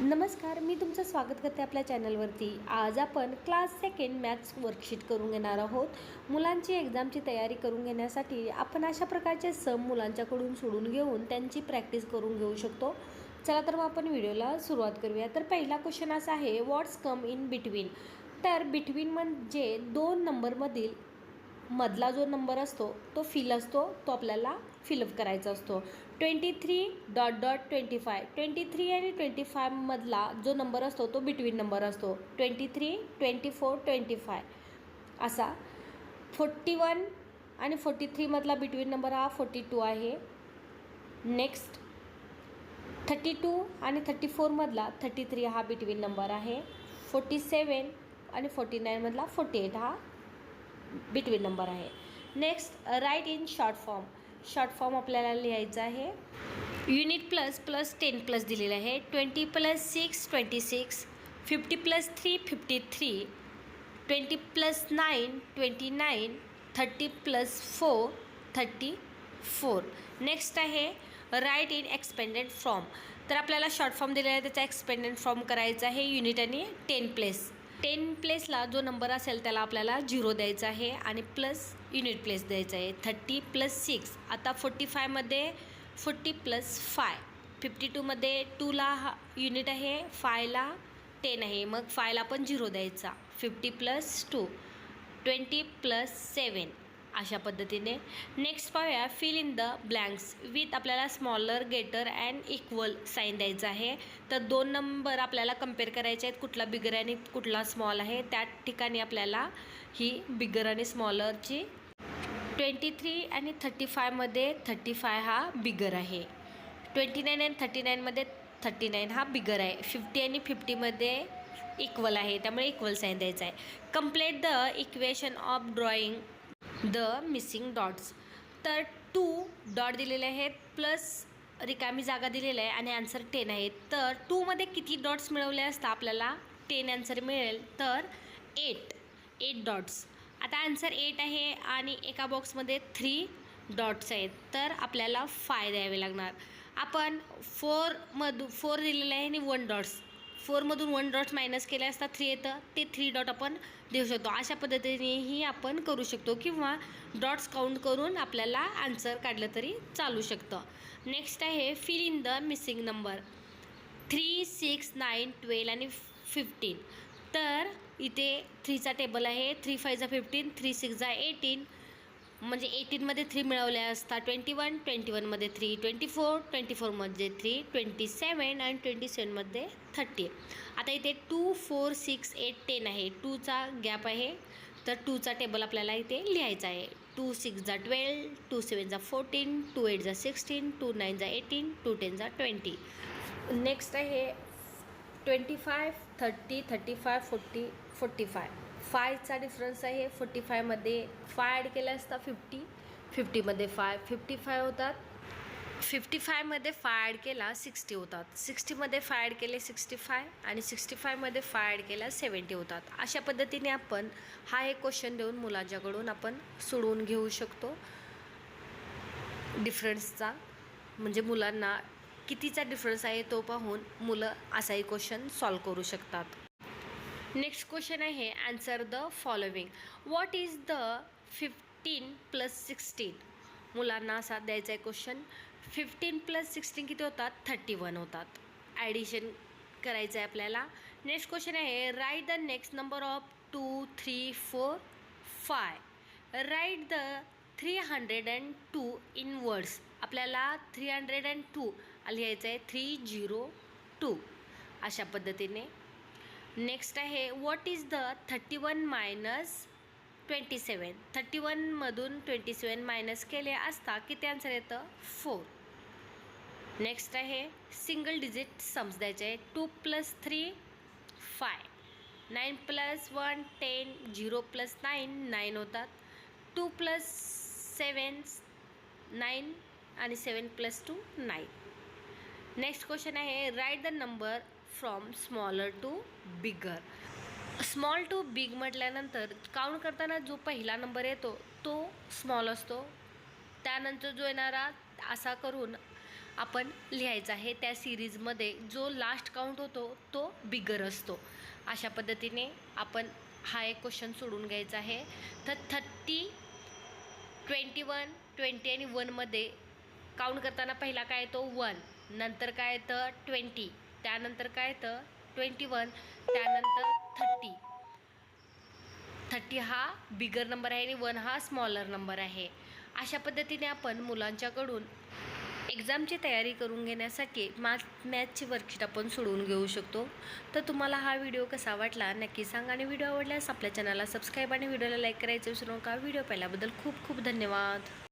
नमस्कार मी तुमचं स्वागत करते आपल्या चॅनलवरती. आज आपण क्लास सेकंड मॅथ्स वर्कशीट करून घेणार आहोत. मुलांची एक्झामची तयारी करून घेण्यासाठी आपण अशा प्रकारचे सम मुलांच्याकडून सोडून घेऊन त्यांची प्रॅक्टिस करून घेऊ शकतो. चला तर मग आपण व्हिडिओला सुरुवात करूया. तर पहिला क्वेश्चन असा आहे व्हॉट्स कम इन बिटवीन तर बिटवीन म्हणजे दोन नंबरमधील मधला जो नंबर असतो तो फिल असतो तो आपल्याला फिलअप करायचा असतो. Twenty three dot dot twenty five twenty three आणि ट्वेंटी फायमधला जो नंबर असतो तो बिटवीन नंबर असतो. Twenty three twenty four twenty five असा. फोर्टी वन आणि फोर्टी थ्रीमधला बिटवीन नंबर हा फोर्टी टू आहे. नेक्स्ट थर्टी टू आणि थर्टी फोरमधला थर्टी थ्री हा बिटवीन नंबर आहे. फोर्टी सेवन आणि फोर्टी नाईनमधला फोर्टी एट हा बिटवीन नंबर आहे. Next write in short form short form आपल्याला लिहायचं आहे. Unit plus plus ten plus दिलेलं आहे. Twenty plus six twenty six fifty plus three fifty three twenty plus nine twenty nine thirty plus four thirty four next आहे write in expanded form तर आपल्याला short form दिलेला आहे त्याचा expanded form करायचा आहे. युनिट आणि टेन प्लेस टेन प्लेसला जो नंबर असेल त्याला आपल्याला झिरो द्यायचा आहे आणि प्लस युनिट प्लेस द्यायचा आहे. थर्टी प्लस सिक्स आता फोर्टी फायमध्ये फोर्टी प्लस फाय. फिफ्टी टूमध्ये टूला हा युनिट आहे फायला टेन आहे. मग फायला पण झिरो द्यायचा. Fifty plus two twenty plus seven अशा पद्धतीने. नेक्स्ट पाहूया fill in the blanks with आपल्याला smaller greater and equal sign द्यायचं आहे. तर दोन नंबर आपल्याला कंपेअर करायचे आहेत. कुठला बिगर आणि कुठला स्मॉल आहे. त्या ठिकाणी आपल्याला ही बिगर आणि स्मॉलरची ट्वेंटी थ्री आणि थर्टी फायमध्ये थर्टी फाय हा बिगर आहे. ट्वेंटी नाईन आणि थर्टी नाईनमध्ये थर्टी नाईन हा बिगर आहे. फिफ्टी आणि फिफ्टीमध्ये इक्वल आहे. त्यामुळे इक्वल साईन द्यायचं आहे. Complete the equation of drawing the missing dots. तर टू डॉट दिलेले आहेत प्लस रिकामी जागा दिलेली आहे आणि आन्सर टेन आहे. तर टूमध्ये किती डॉट्स मिळवले असता आपल्याला टेन आन्सर मिळेल? तर एट एट डॉट्स. आता आन्सर एट आहे आणि एका बॉक्समध्ये थ्री डॉट्स आहेत. तर आपल्याला फाय द्यावे लागणार. आपण फोरमधून फोर दिलेलं आहे आणि वन डॉट्स. फोरमधून वन डॉट्स मायनस केले असता थ्री येतं. ते थ्री डॉट आपण देऊ शकतो. अशा पद्धतीनेही आपण करू शकतो किंवा डॉट्स काउंट करून आपल्याला आन्सर काढलं तरी चालू शकतं. नेक्स्ट आहे fill in the missing number three six nine twelve आणि फिफ्टीन तर इथे थ्रीचा टेबल आहे. थ्री फायचा फिफ्टीन थ्री सिक्सचा एटीन म्हणजे एटीनमध्ये थ्री मिळवले असता ट्वेंटी वन ट्वेंटी वनमध्ये थ्री ट्वेंटी फोर ट्वेंटी फोरमध्ये थ्री ट्वेंटी सेवन आणि ट्वेंटी सेवनमध्ये थर्टी आता इथे two four six eight ten आहे. टूचा गॅप आहे. तर टूचा टेबल आपल्याला इथे लिहायचा आहे. टू सिक्सचा ट्वेल्व टू सेवनचा फोर्टीन टू एटचा सिक्स्टीन टू नाईनचा एटीन टू टेनचा ट्वेंटी नेक्स्ट आहे twenty five thirty thirty five forty forty five फायचा difference आहे. फोर्टी फायमध्ये फाय ॲड केला असता फिफ्टी फिफ्टीमध्ये फाय फिफ्टी फाय होतात. फिफ्टी फायमध्ये फाय ॲड केला सिक्स्टी होतात. सिक्स्टीमध्ये फाय ॲड केले सिक्स्टी फाय आणि सिक्स्टी फायमध्ये फाय ॲड केला सेवन्टी होतात. अशा पद्धतीने आपण हा एक क्वेश्चन देऊन मुलांच्याकडून आपण सोडवून घेऊ शकतो. डिफरन्सचा म्हणजे मुलांना कितीचा डिफरन्स आहे तो पाहून मुलं असाही क्वेश्चन सॉल्व करू शकतात. नेक्स्ट क्वेश्चन आहे answer the following what is the fifteen plus sixteen मुलांना असा द्यायचा आहे क्वेश्चन फिफ्टीन प्लस सिक्स्टीन किती होतात? थर्टी वन होतात. ॲडिशन करायचं आहे आपल्याला. नेक्स्ट क्वेश्चन आहे write the next number of two three four five write the three hundred and two in words आपल्याला थ्री हंड्रेड अँड टू लिहायचं आहे थ्री झिरो टू अशा पद्धतीने. नेक्स्ट आहे what is the thirty one minus twenty seven thirty वनमधून twenty seven minus केले असता किती answer येतं? फोर नेक्स्ट आहे सिंगल डिजिट सम्स द्यायचे आहे. Two plus three five nine plus one ten zero plus nine nine होतात. Two plus seven nine आणि seven plus two nine next question आहे write the number from smaller to bigger small to big म्हटल्यानंतर count करताना जो पहिला number येतो तो small असतो. त्यानंतर जो येणारा असा करून आपण लिहायचा आहे त्या सिरीजमध्ये जो लास्ट काउंट होतो तो बिगर असतो. अशा पद्धतीने आपण हा एक क्वेश्चन सोडून घ्यायचा आहे. तर थर्टी ट्वेंटी वन ट्वेंटी आणि वनमध्ये काउंट करताना पहिला काय येतो? वन नंतर काय येतं? ट्वेंटी त्यानंतर काय येतं? ट्वेंटी वन त्यानंतर थर्टी. थर्टी हा बिगर नंबर आहे आणि वन हा स्मॉलर नंबर आहे. अशा पद्धतीने आपण मुलांच्याकडून एक्झामची तयारी करून घेण्यासाठी मॅथ मॅथची वर्कशीट आपण सोडवून घेऊ शकतो. तर तुम्हाला हा व्हिडिओ कसा वाटला नक्की सांगा आणि व्हिडिओ आवडल्यास आपल्या चॅनलला सबस्क्राईब आणि व्हिडिओला लाईक करायचं विसरू नका. व्हिडिओ पाहिल्याबद्दल खूप खूप धन्यवाद.